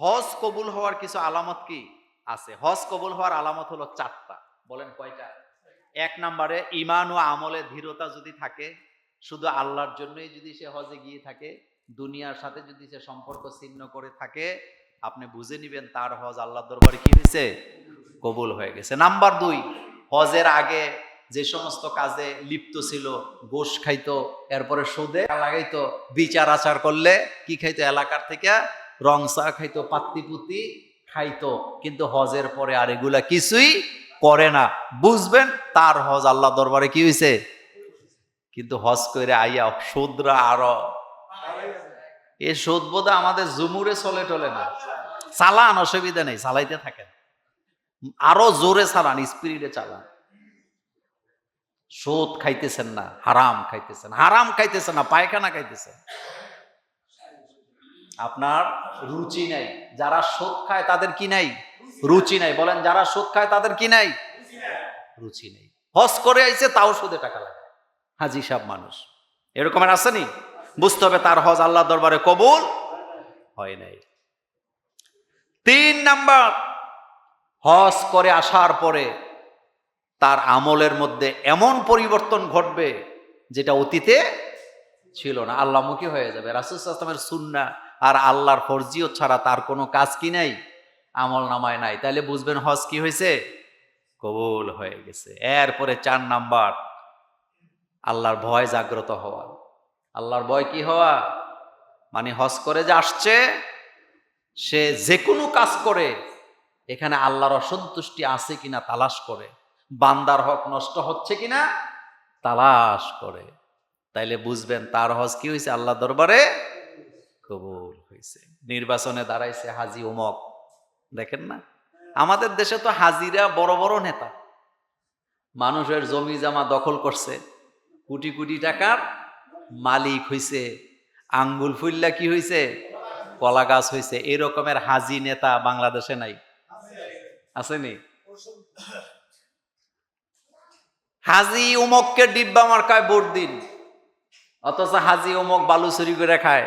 হজ কবুল হওয়ার কিছু আলামত কি আছে? হজ কবুল হওয়ার আলামত হলো চারটা। বলেন কয়টা? এক নম্বরে ইমান ও আমলে ধীরতা যদি থাকে, শুধু আল্লাহর জন্যই যদি সে হজে গিয়ে থাকে, দুনিয়ার সাথে যদি সে সম্পর্ক ছিন্ন করে থাকে, আপনি বুঝে নিবেন তার হজ আল্লাহ দরবারে কি হয়েছে? কবুল হয়ে গেছে। নাম্বার দুই, হজের আগে যে সমস্ত কাজে লিপ্ত ছিল, গোশ খাইতো, এরপরে সুদে লাগাইতো, বিচার আচার করলে কি খাইতো? এলাকার থেকে রং চা খাইতো, পাত্তিপুতি খাইতো, কিন্তু হজের পরে আর এগুলা কিছুই করে না। বুঝবেন, তার হজ আল্লাহ দরবারে কি হয়েছে কিন্তু হজ করে আইয়া সুদরা আরও। এ সুদ বোধ আমাদের জুমুরে চলে টলে না। চালান, অসুবিধা নেই, চালাইতে থাকেন। আরও জোরে চালান স্পিরিটে চালান। সুদ খাইতেছেন না, হারাম খাইতেছেন। হারাম খাইতেছেন না, পায়খানা খাইতেছেন। আপনার রুচি নাই। যারা সুদ খায় তাদের কি নাই? রুচি নাই। বলেন, যারা সুদ খায় তাদের কি নাই? রুচি নেই। হজ করে আইছে, তাও সুদে টাকা লাগে। হাজি সাহেব মানুষ। এরকমের আসেনি বুঝতে হবে তার হজ আল্লাহ দরবারে কবুল হয় নাই। তিন নাম্বার, হজ করে আসার পরে তার আমলের মধ্যে এমন পরিবর্তন ঘটবে যেটা অতীতে ছিল না। আল্লাহমুখী হয়ে যাবে। রাসুলামের সুন্না আর আল্লাহর ফরজিও ছাড়া তার কোনো কাজ কি নাই? আমল নামায় নাই। তাহলে বুঝবেন হজ কি হয়েছে কবুল হয়ে গেছে। এরপরে চার নাম্বার, আল্লাহর ভয় জাগ্রত হওয়া। আল্লাহর ভয় কি হওয়া? মানে হজ করে যে আসছে, সে যে কোনো কাজ করে, এখানে আল্লাহর অসন্তুষ্টি আছে কিনা তালাশ করে। বান্দার হক নষ্ট হচ্ছে কিনা তালাশ করে। তাইলে বুঝবেন তার হজ কি হয়েছে আল্লাহ দরবারে কবুল হয়েছে নির্বাচনে দাঁড়াইছে হাজি উমক দেখেন না? আমাদের দেশে তো হাজিরা বড় বড় নেতা। মানুষের জমি জামা দখল করছে। কোটি কোটি টাকার মালিক হইছে। আঙ্গুল ফুল্লা কি হইছে? কলা গাছ হইছে। এরকমের হাজি নেতা বাংলাদেশে নাই। আসেনি হাজি উমককে ডিব্বা মার্কায় ভোট দিন। অথচ হাজি উমক বালু চুরি করে খায়।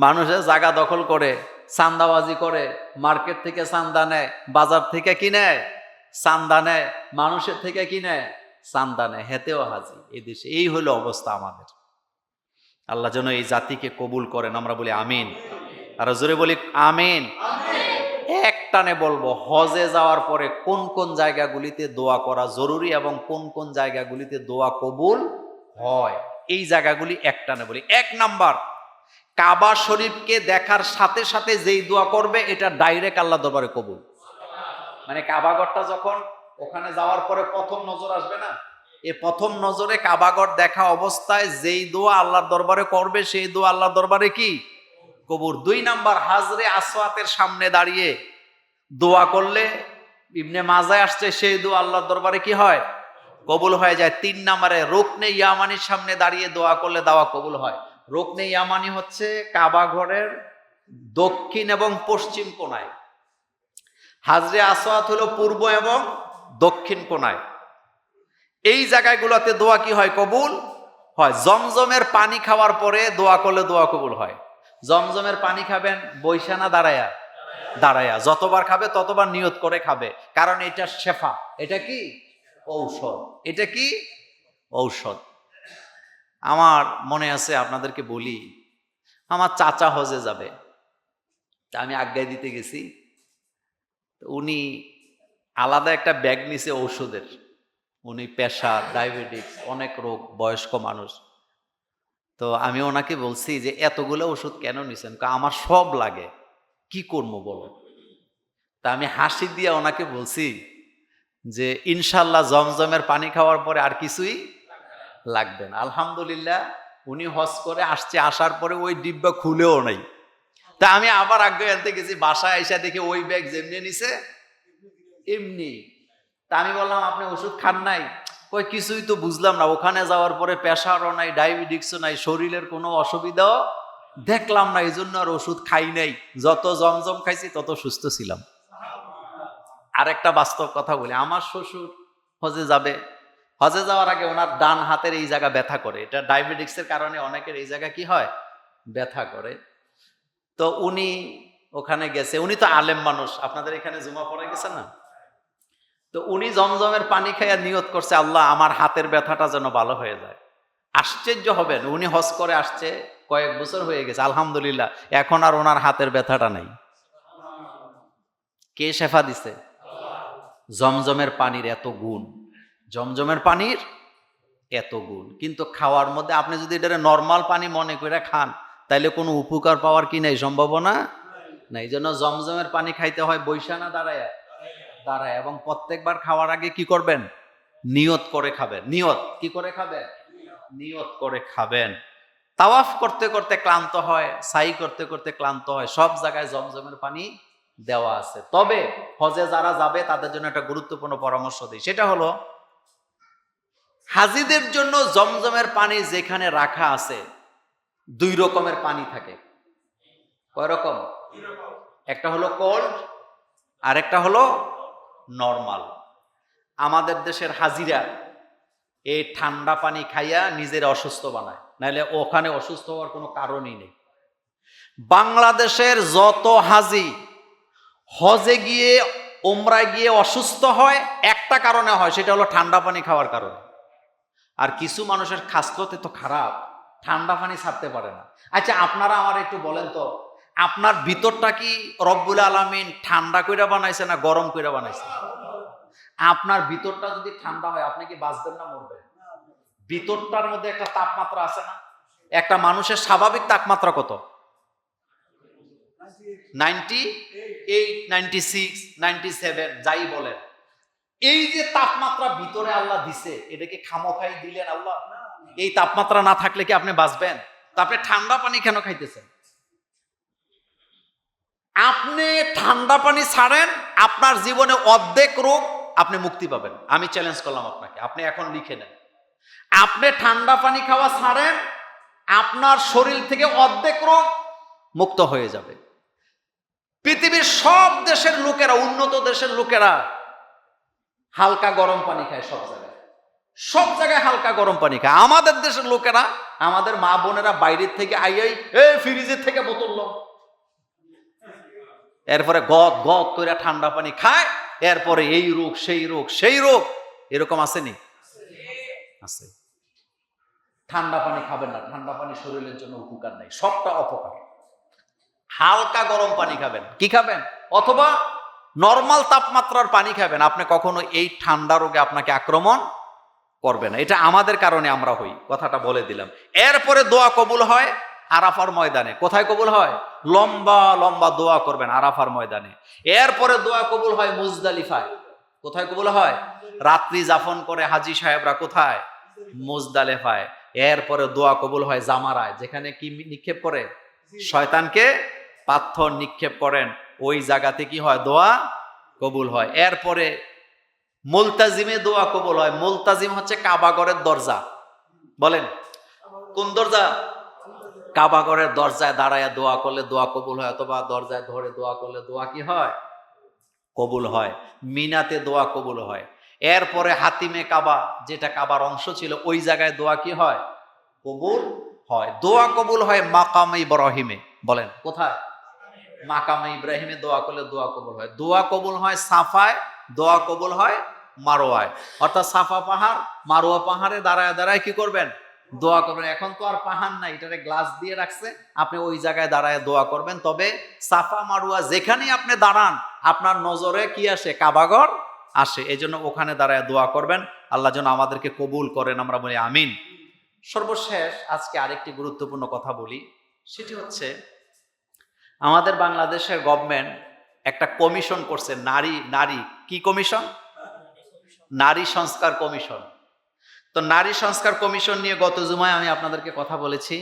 মানুষের জায়গা দখল করে, চান্দাবাজি করে, মার্কেট থেকে চান্দা নেয়, বাজার থেকে কি নেয় চান্দা নেয়, মানুষের থেকে কি নেয় চান্দা নেয় হেতেও হাজি। এই দেশে এই হলো অবস্থা আমাদের। আল্লাহ যেন এই জাতিকে কবুল করেন, আমরা বলি আমিন। আর জোরে বলি আমিন। এক টানে বলব, হজে যাওয়ার পরে কোন কোন জায়গাগুলিতে দোয়া করা জরুরি এবং কোন কোন জায়গাগুলিতে দোয়া কবুল হয়? এই জায়গাগুলি এক টানে বলি। এক নাম্বার কাবা শরীফকে দেখার সাথে সাথে যেই দোয়া করবে, এটা ডাইরেক্ট আল্লাহ দরবারে কবুল। মানে কাবাগরটা যখন ওখানে যাওয়ার পরে প্রথম নজর আসবে না? এ প্রথম নজরে কাবাগর দেখা অবস্থায় যেই দোয়া আল্লাহর দরবারে করবে, সেই দোয়া আল্লাহর দরবারে কি? কবুর দুই নাম্বার, হাজরে আসওয়াতের সামনে দাঁড়িয়ে দোয়া করলে ইবনে মাজায় আসছে, সেই দোয়া আল্লাহর দরবারে কি হয়? কবুল হয়ে যায়। তিন নাম্বারে, রোকনে ইয়ামানির সামনে দাঁড়িয়ে দোয়া করলে দাওয়া কবুল হয়। রোকনে ইয়ামানি হচ্ছে কাবা ঘরের দক্ষিণ এবং পশ্চিম কোনায়। হাজরে আসওয়াত হলো পূর্ব এবং দক্ষিণ কোনায়। এই জায়গাগুলোতে দোয়া কি হয়? কবুল হয়। জমজমের পানি খাওয়ার পরে দোয়া করলে দোয়া কবুল হয়। জমজমের পানি খাবেন বৈশানা দাঁড়ায়া? দাঁড়ায়া। যতবার খাবে, ততবার নিয়ত করে খাবে। কারণ এটা শেফা। এটা কি? ঔষধ। এটা কি? ঔষধ। আমার মনে আছে, আপনাদেরকে বলি, আমার চাচা হজে যাবে। তা আমি আজ্ঞায় দিতে গেছি। উনি আলাদা একটা ব্যাগ নিছে ঔষধের। উনি প্রেশার ডায়াবেটিক্স, অনেক রোগ, বয়স্ক মানুষ। তো আমি ওনাকে বলছি যে, এতগুলো ওষুধ কেন নিছেন? আমার সব লাগে। কি করব বলো? তা আমি হাসি দিয়ে ওনাকে বলছি যে, ইনশাল্লাহ জমজমের পানি খাওয়ার পরে আর কিছুই লাগবে না। আলহামদুলিল্লাহ, উনি হজ করে আসছে, আসার পরে ওই ডিব্বা খুলেও নাই। তা আমি আবার আগে আনতে গেছি, বাসায় এসে দেখে ওই ব্যাগ যেমনি নিছে, এমনি। তা আমি বললাম, আপনি ওষুধ খান নাই? কই, কিছুই তো বুঝলাম না। ওখানে যাওয়ার পরে প্রেশারও নাই, ডায়াবেটিক্সও নাই, শরীরের কোনো অসুবিধাও দেখলাম না। এই জন্য আর ওষুধ খাই নাই। যত জমজম খাইছি, তত সুস্থ ছিলাম। আরেকটা বাস্তব কথা বলি, আমার শ্বশুর হজে যাবে হজে যাওয়ার আগে ওনার ডান হাতের এই জায়গা ব্যথা করে। এটা ডায়াবেটিক্সের কারণে অনেকের এই জায়গা কি হয়? ব্যথা করে। তো উনি ওখানে গেছে। উনি তো আলেম মানুষ। আপনাদের এখানে জুমা পড়ে গেছে না? তো উনি জমজমের পানি খাইয়া নিয়ত করছে, আল্লাহ, আমার হাতের ব্যথাটা যেন ভালো হয়ে যায়। আশ্চর্য হবেন, উনি হজ করে আসছে, কয়েক বছর হয়ে গেছে, আলহামদুলিল্লাহ। এখন আর ওনার হাতের ব্যথাটা নাই। কে শেফা দিছে? জমজমের পানির এত গুণ। জমজমের পানির এত গুণ। কিন্তু খাওয়ার মধ্যে আপনি যদি এটা নর্মাল পানি মনে করে খান, তাইলে কোনো উপকার পাওয়ার কি নাই? সম্ভাবনা না এই জন্য জমজমের পানি খাইতে হয় বৈশানা দাঁড়ায়? দাঁড়ায়। এবং প্রত্যেকবার খাওয়ার আগে কি করবেন? নিয়ত করে খাবেন। নিয়ত কি করে খাবেন? নিয়ত করে খাবেন। তাওয়াফ করতে করতে ক্লান্ত হয়, সাই করতে করতে ক্লান্ত হয়, সব জায়গায় জমজমের পানি দেওয়া আছে। তবে হজে যারা যাবে, তাদের জন্য একটা গুরুত্বপূর্ণ পরামর্শ দিই। সেটা হলো হাজিদের জন্য জমজমের পানি যেখানে রাখা আছে, দুই রকমের পানি থাকে। কয় রকম? একটা হলো কোল্ড আর একটা হলো নর্মাল আমাদের দেশের হাজিরা এই ঠান্ডা পানি খাইয়া নিজের অসুস্থ বানায়, নাহলে ওখানে অসুস্থ হওয়ার কোনো কারণই নেই। বাংলাদেশের যত হাজি হজে গিয়ে ওমরায় গিয়ে অসুস্থ হয়, একটা কারণে হয়, সেটা হলো ঠান্ডা পানি খাওয়ার কারণে। আর কিছু মানুষের খাস্ততে তো খারাপ, ঠান্ডা পানি ছাড়তে পারে না। আচ্ছা আপনারা আমার একটু বলেন তো, আপনার ভিতরটা কি রব্বুল আলমিন ঠান্ডা কইরা বানাইছে না গরম কইরা বানাইছে? আপনার ভিতরটা যদি ঠান্ডা হয়, আপনি কি বাঁচবেন না মরবেন? ভিতরটার মধ্যে একটা তাপমাত্রা আছে না? একটা মানুষের স্বাভাবিক তাপমাত্রা কত? Ninety eight, ninety six, ninety seven, যাই বলেন। এই যে তাপমাত্রা ভিতরে আল্লাহ দিছে এটাকে খামোখাই দিলেন আল্লাহ। এই তাপমাত্রা না থাকলে কি আপনি বাঁচবেন? তা আপনি ঠান্ডা পানি কেন খাইতেছেন? আপনি ঠান্ডা পানি ছাড়েন আপনার জীবনে অর্ধেক রোগ আপনি মুক্তি পাবেন। আমি চ্যালেঞ্জ করলাম আপনাকে আপনি এখন লিখে নেন। আপনি ঠান্ডা পানি খাওয়া ছাড়েন আপনার শরীর থেকে অর্ধেক রোগ মুক্ত হয়ে যাবে। পৃথিবীর সব দেশের লোকেরা উন্নত দেশের লোকেরা হালকা গরম পানি খায় সব জায়গায়। সব জায়গায় হালকা গরম পানি খায়। আমাদের দেশের লোকেরা আমাদের মা বোনেরা বাইরের থেকে আইয়াই এ ফ্রিজের থেকে বোতল লো এরপরে গদ গদ করে ঠান্ডা পানি খায় এরপরে এই রোগ সেই রোগ সেই রোগ। এরকম আসেনি? আছে ঠান্ডা পানি খাবেন না। ঠান্ডা পানি শরীরের জন্য উপকার নাই। সবটা অপকার। হালকা গরম পানি খাবেন। কি খাবেন? অথবা নর্মাল তাপমাত্রার পানি খাবেন। আপনি কখনো এই ঠান্ডা রোগে আপনাকে আক্রমণ করবে না। এটা আমাদের কারণে আমরা হই, কথাটা বলে দিলাম। এরপরে দোয়া কবুল হয় আরাফার ময়দানে। কোথায় কবুল হয়? লম্বা লম্বা দোয়া করবেন আরাফার ময়দানে। এরপরে দোয়া কবুল হয় মুজদালিফায়। কোথায় কবুল হয়? রাত্রি যাপন করে হাজি সাহেবরা কোথায়? মুজদালেফায়। এরপরে দোয়া কবুল হয় জামারায়। যেখানে কি নিক্ষেপ করে? শয়তানকে পাথর নিক্ষেপ করেন। ওই জায়গাতে কি হয়? দোয়া কবুল হয়। এরপরে মুলতাজিমে দোয়া কবুল হয়। মুলতাজিম হচ্ছে কাবাগরের দরজা। বলেন, কোন দরজা? কাবাগরের দরজায় দাঁড়ায় দোয়া করলে দোয়া কবুল হয় অথবা দরজায় ধরে দোয়া করলে দোয়া কি হয়? কবুল হয়। মিনাতে দোয়া কবুল হয়। এরপরে হাতিমে কাবা, যেটা কাবার অংশ ছিল, ওই জায়গায় দোয়া কি হয়? কবুল হয়। দোয়া কবুল হয় মাকাম ইব্রাহিমে। বলেন, কোথায়? মাকামে ইব্রাহিমে দোয়া করলে দোয়া কবুল হয়। দোয়া কবুল হয় সাফায়, দোয়া কবুল হয় মারোয়ায়। অর্থাৎ সাফা পাহাড়, মারোয়া পাহাড়ে দাঁড়ায় দাঁড়ায় কি করবেন? দোয়া করবেন। এখন তো আর পাহাড় নাই, এটারে গ্লাস দিয়ে রাখছে, আপনি ওই জায়গায় দাঁড়ায় দোয়া করবেন। তবে সাফা, মারুয়া যেখানেই আপনি দাঁড়ান, আপনার নজরে কি আসে? কাবাগর আসে। এই জন্য ওখানে দাঁড়ায় দোয়া করবেন। আল্লাহ যেন আমাদেরকে কবুল করেন, আমরা বলি আমিন। সর্বশেষ আজকে আরেকটি গুরুত্বপূর্ণ কথা বলি। সেটি হচ্ছে আমাদের বাংলাদেশের গভর্নমেন্ট একটা কমিশন করছে, নারী নারী, কি কমিশন নারী সংস্কার কমিশন তো নারী সংস্কার কমিশন নিয়ে গত জুমায় আমি আপনাদেরকে কথা বলেছি।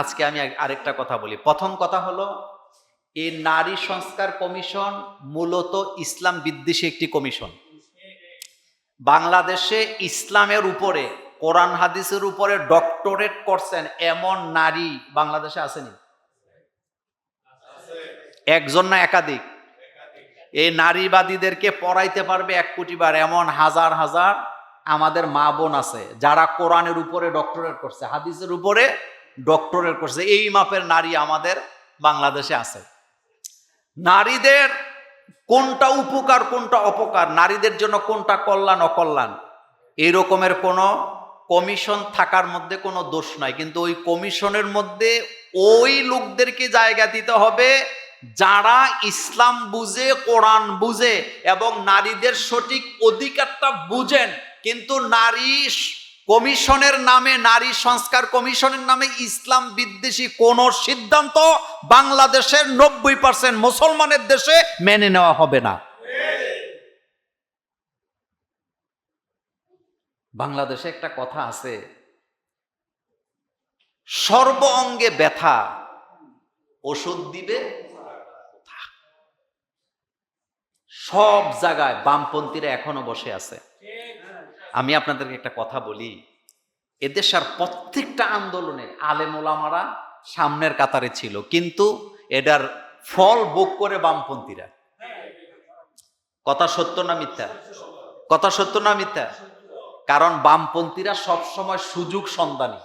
আজকে আমি আরেকটা কথা বলি। প্রথম কথা হলো, এই নারী সংস্কার কমিশন মূলত ইসলাম বিদ্বেষী একটি কমিশন বাংলাদেশে ইসলামের উপরে, কোরআন হাদিসের উপরে ডক্টরেট করছেন এমন নারী বাংলাদেশে আসেনি। একজন না একাধিক? এই নারীবাদীদেরকে পড়াইতে পারবে এক কোটি বার এমন হাজার হাজার আমাদের মা বোন আছে, যারা কোরআনের উপরে ডক্টরেট করছে, হাদিসের উপরে ডক্টরেট করছে। এই মাপের নারী আমাদের বাংলাদেশে আছে। নারীদের কোনটা উপকার, কোনটা অপকার, নারীদের জন্য কোনটা কল্যাণ, অকল্যাণ, এই রকমের কোনো কমিশন থাকার মধ্যে কোনো দোষ নাই। কিন্তু ওই কমিশনের মধ্যে ওই লোকদেরকে জায়গা দিতে হবে যারা ইসলাম বুঝে, কোরআন বুঝে এবং নারীদের সঠিক অধিকারটা বুঝেন, কিন্তু নারী কমিশনের নামে, নারী সংস্কার কমিশনের নামে ইসলাম বিদ্বেষী কোন সিদ্ধান্ত বাংলাদেশের নব্বই পার্সেন্ট মুসলমানের দেশে মেনে নেওয়া হবে না। বাংলাদেশে একটা কথা আছে, সর্ব অঙ্গে ব্যথা ওষুধ দিবে কোথা? সব জায়গায় বামপন্থীরা এখনও বসে আছে। আমি আপনাদেরকে একটা কথা বলি, এদেশের প্রত্যেকটা আন্দোলনে আলেম ওলামারা সামনের কাতারে ছিল, কিন্তু এটার ফল ভোগ করে বামপন্থীরা। কথা সত্য না মিথ্যা? কথা সত্য না মিথ্যা? কারণ বামপন্থীরা সব সময় সুযোগ সন্ধানী।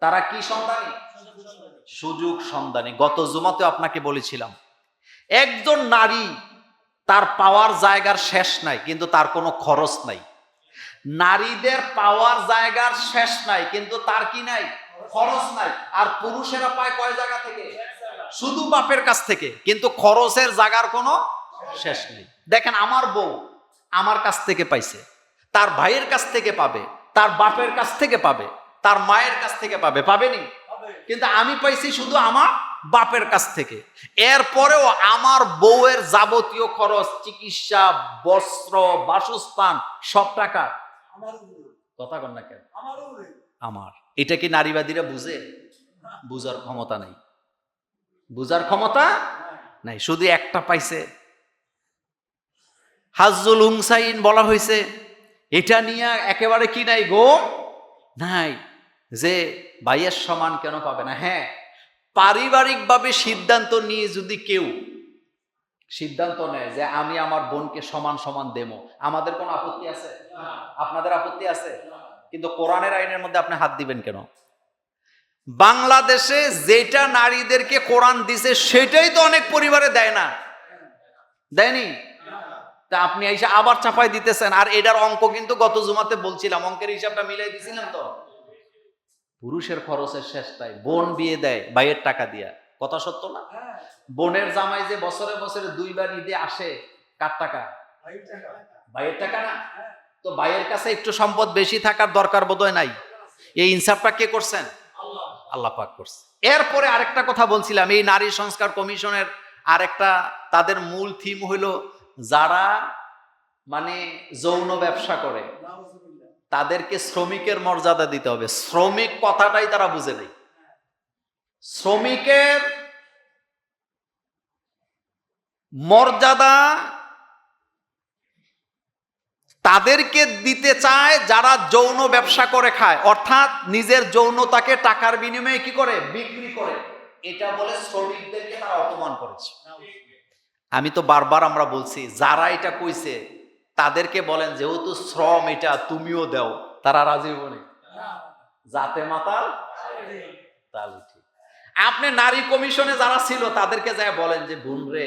তারা কি সন্ধানী? সুযোগ সন্ধানী। গত জুমাতে আপনাকে বলেছিলাম, একজন নারী তার পাওয়ার জায়গার শেষ নাই, কিন্তু তার কোনো খরচ নাই। নারীদের পাওয়ার জায়গার শেষ নাই, কিন্তু তার কি নাই? খরচ নাই। আর পুরুষেরা পায় কয় জায়গা থেকে? শুধু বাপের কাছ থেকে, কিন্তু খরচের জায়গার কোনো শেষ নেই। দেখেন, আমার বউ আমার কাছ থেকে পাইছে, তার ভাইয়ের কাছ থেকে পাবে, তার বাপের কাছ থেকে পাবে, তার মায়ের কাছ থেকে পাবে, পাবেনি? কিন্তু আমি পাইছি শুধু আমার বাপের কাছ থেকে। এরপরেও আমার বউয়ের যাবতীয় খরচ, চিকিৎসা, বস্ত্র, বাসস্থান, সব টাকা। কথা না কেন? আমার। এটা কি নারীবাদীরা বুঝে? বুঝার ক্ষমতা নাই। বুঝার ক্ষমতা নাই, শুধু একটা পাইছে। হাজুল হুংসাইন বলা হয়েছে, এটা নিয়ে একেবারে কি নাই গো? নাই। যে ভাইয়ের সমান কেন পাবে না? হ্যাঁ পারিবারিকভাবে সিদ্ধান্ত নিয়ে যদি কেউ সিদ্ধান্ত নেয় যে আমি আমার বোনকে সমান সমান দেবো, আমাদের কোনো আপত্তি আছে? আপনাদের আপত্তি আছে? কিন্তু কোরআনের আইনের মধ্যে আপনি হাত দিবেন কেন? বাংলাদেশে যেটা নারীদেরকে কোরআন দিছে সেটাই তো অনেক পরিবারে দেয় না। দেয়নি? তা আপনি এসে আবার চাপাই দিতেছেন। আর এটার অঙ্ক কিন্তু গত জুমাতে বলছিলাম, অঙ্কের হিসাবটা মিলাই দিছিলাম তো। পুরুষের খরচের শেষটাই বোন বিয়ে দেয় ভাইয়ের টাকা দিয়া। কথা সত্য না? বোনের জামাই যে বছরে বছরে দুইবার ঈদে আসে কার টাকা? ভাইয়ের টাকা। না? তো ভাইয়ের কাছে একটু সম্পদ বেশি থাকার দরকার বোধহয় নাই? এই ইনসাফটা কে করছেন? আল্লাহ। পাক করছে। এরপরে আরেকটা কথা বলছিলাম এই নারী সংস্কার কমিশনের আরেকটা তাদের মূল থিম হইল যারা মানে যৌন ব্যবসা করে। তাদেরকে শ্রমিকের মর্যাদা দিতে হবে। শ্রমিক কথাটাই তারা বুঝে নেই। শ্রমিকের মর্যাদা তাদেরকে দিতে চায় যারা যৌন ব্যবসা করে খায়। অর্থাৎ নিজের যৌনতাকে টাকার বিনিময়ে কি করে? বিক্রি করে। এটা বলে শ্রমিকদেরকে তারা অপমান করেছে। আমি তো বারবার আমরা বলছি, যারা এটা কইছে তাদেরকে বলেন, যেহেতু শ্রম এটা তুমিও দাও, তারা রাজি বনে যাতে মাতাল? আপনি নারী কমিশনে যারা ছিল, তাদেরকে যায় বলেন যে, বোন রে,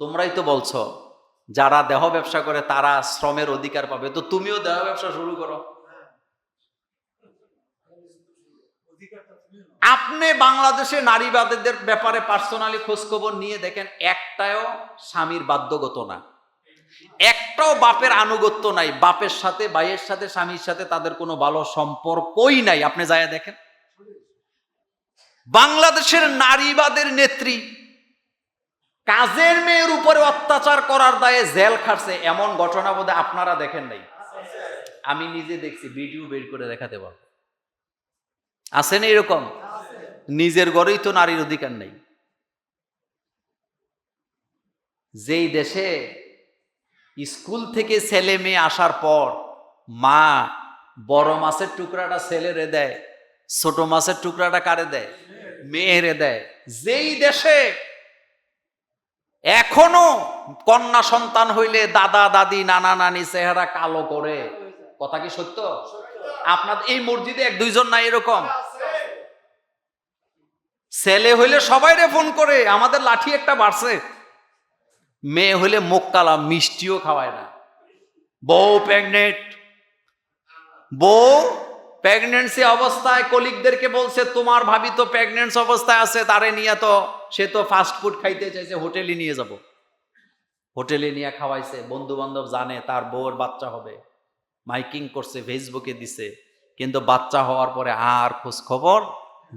তোমরাই তো বলছো, যারা দেহ ব্যবসা করে, তারা শ্রমের অধিকার পাবে। তো তুমিও দেহ ব্যবসা শুরু করো। আপনি বাংলাদেশে নারীবাদীদের ব্যাপারে পার্সোনালি খোঁজখবর নিয়ে দেখেন একটাও স্বামীর বাধ্যগত না। একটাও বাপের আনুগত্য নাই, বাপের সাথে, ভাইয়ের সাথে, স্বামীর সাথে তাদের কোনো ভালো সম্পর্কই নাই। আপনি যায় দেখেন। বাংলাদেশের নারীবাদের নেত্রী, কাজের মেয়ের উপরে অত্যাচার করার দায়ে জেল খাটছে, এমন ঘটনা বোধ আপনারা দেখেন নাই? আমি নিজে দেখছি, ভিডিও বের করে দেখাতে পারব। আছেন এরকম? নিজের ঘরেই তো নারীর অধিকার নেই। যেই দেশে স্কুল থেকে ছেলে মেয়ে আসার পর মা বড় মাছের টুকরাটা ছেলেরে দেয়, ছোট মাছের টুকরাটা কারে দেয়? মেয়েরে দেয়। যেই দেশে এখনও কন্যা সন্তান হইলে দাদা, দাদি, নানা, নানি চেহারা কালো করে, কথা কি সত্য? আপনার এই মসজিদে এক, দুইজন নাই এরকম? ছেলে হইলে সবাই রে ফোন করে, আমাদের লাঠি একটা বাড়ছে। মেয়ে হলে মুখ কালা, মিষ্টিও খাওয়ায় না। বউ প্রেগনেন্ট। বউ প্রেগনেন্সি অবস্থায় কলিকদেরকে বলছে, তোমার ভাবি তো প্রেগনেন্স অবস্থায় আছে, তারে নিয়ে তো, সে তো ফাস্ট ফুড খাইতে চাইছে, হোটেলে নিয়ে যাব। হোটেলে নিয়ে খাওয়াইছে বন্ধু বান্ধব জানে তার বউর বাচ্চা হবে। মাইকিং করছে, ফেসবুকে দিছে, কিন্তু বাচ্চা হওয়ার পরে আর খোঁজ খবর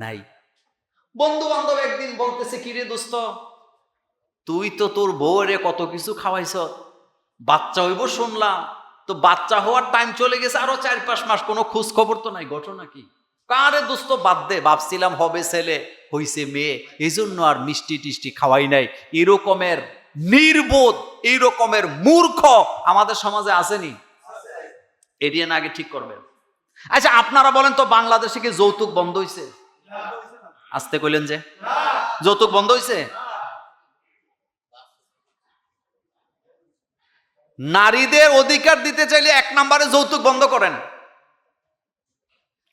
নাই। বন্ধু বান্ধব একদিন বলতেছে কিরে দোস্ত তুই তো তোর বউরে কত কিছু খাওয়াইছ। বাচ্চা হইব শুনলাম। তো বাচ্চা হওয়ার টাইম চলে গেছে আরও চার পাঁচ মাস, কোনো খোঁজ খবর তো নাই, ঘটনা কি? কারে দোস্ত বাদ দে, ভাবছিলাম হবে ছেলে, হইছে মেয়ে এই জন্য আর মিষ্টি টিষ্টি খাওয়াই নাই। এরকমের নির্বোধ এইরকমের মূর্খ আমাদের সমাজে আসেনি? এরিয়া না আগে ঠিক করবেন। আচ্ছা আপনারা বলেন তো বাংলাদেশে কি যৌতুক বন্ধ হইছে? আসতে কইলেন যে? যৌতুক বন্ধ হইছে? নারীদের অধিকার দিতে চাইলে এক নম্বরে যৌতুক বন্ধ করেন।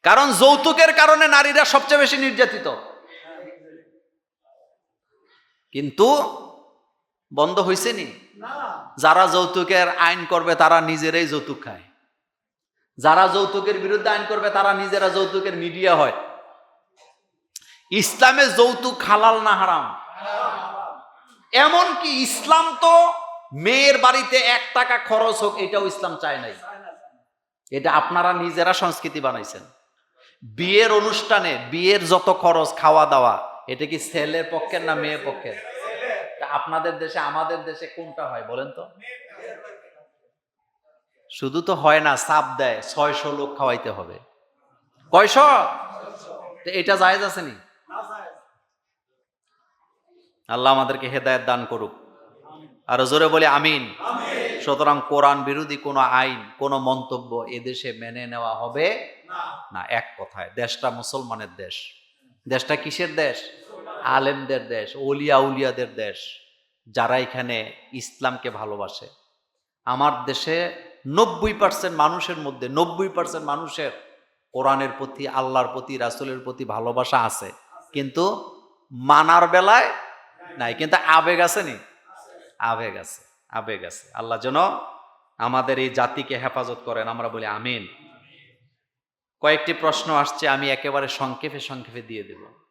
কারণ যৌতুকের কারণে নারীরা সবচেয়ে বেশি নির্যাতিত। কিন্তু বন্ধ হয়েছে নি যারা যৌতুকের আইন করবে, তারা নিজেরাই যৌতুক খায়। যারা যৌতুকের বিরুদ্ধে আইন করবে, তারা নিজেরা যৌতুকের মিডিয়া হয়। ইসলামে যৌতুক হালাল না হারাম? এমন কি ইসলাম তো মেয়ের বাড়িতে এক টাকা খরচ হোক, এটাও ইসলাম চায় নাই। এটা আপনারা নিজেরা সংস্কৃতি বানাইছেন। বিয়ের অনুষ্ঠানে, বিয়ের যত খরচ, খাওয়া দাওয়া, এটা কি ছেলের পক্ষের না মেয়ের পক্ষের? আপনাদের দেশে, আমাদের দেশে কোনটা হয় বলেন তো? শুধু তো হয় না, সাপ দেয়, ছয়শো লোক খাওয়াইতে হবে। কয়শ? এটা জায়েজ আছে নি? আল্লাহ আমাদেরকে হেদায়ত দান করুক। আর জোরে বলে আমিন। সুতরাং কোরআন বিরোধী কোনো আইন কোনো মন্তব্য এদেশে মেনে নেওয়া হবে না। এক কথায়। দেশটা মুসলমানের দেশ। দেশটা কিসের দেশ? আলেমদের দেশ ওলিয়া উলিয়াদের দেশ যারা এখানে ইসলামকে ভালোবাসে। আমার দেশে নব্বই পার্সেন্ট মানুষের মধ্যে নব্বই পার্সেন্ট মানুষের কোরআনের প্রতি আল্লাহর প্রতি রাসুলের প্রতি ভালোবাসা আছে। কিন্তু মানার বেলায় নাই কিন্তু আবেগ আছে নি আবেগ আছে আবেগ আছে। আল্লাহ যেন আমাদের এই জাতিকে হেফাজত করেন, আমরা বলি আমিন। কয়েকটি প্রশ্ন আসছে, আমি একেবারে সংক্ষেপে সংক্ষেপে দিয়ে দেব।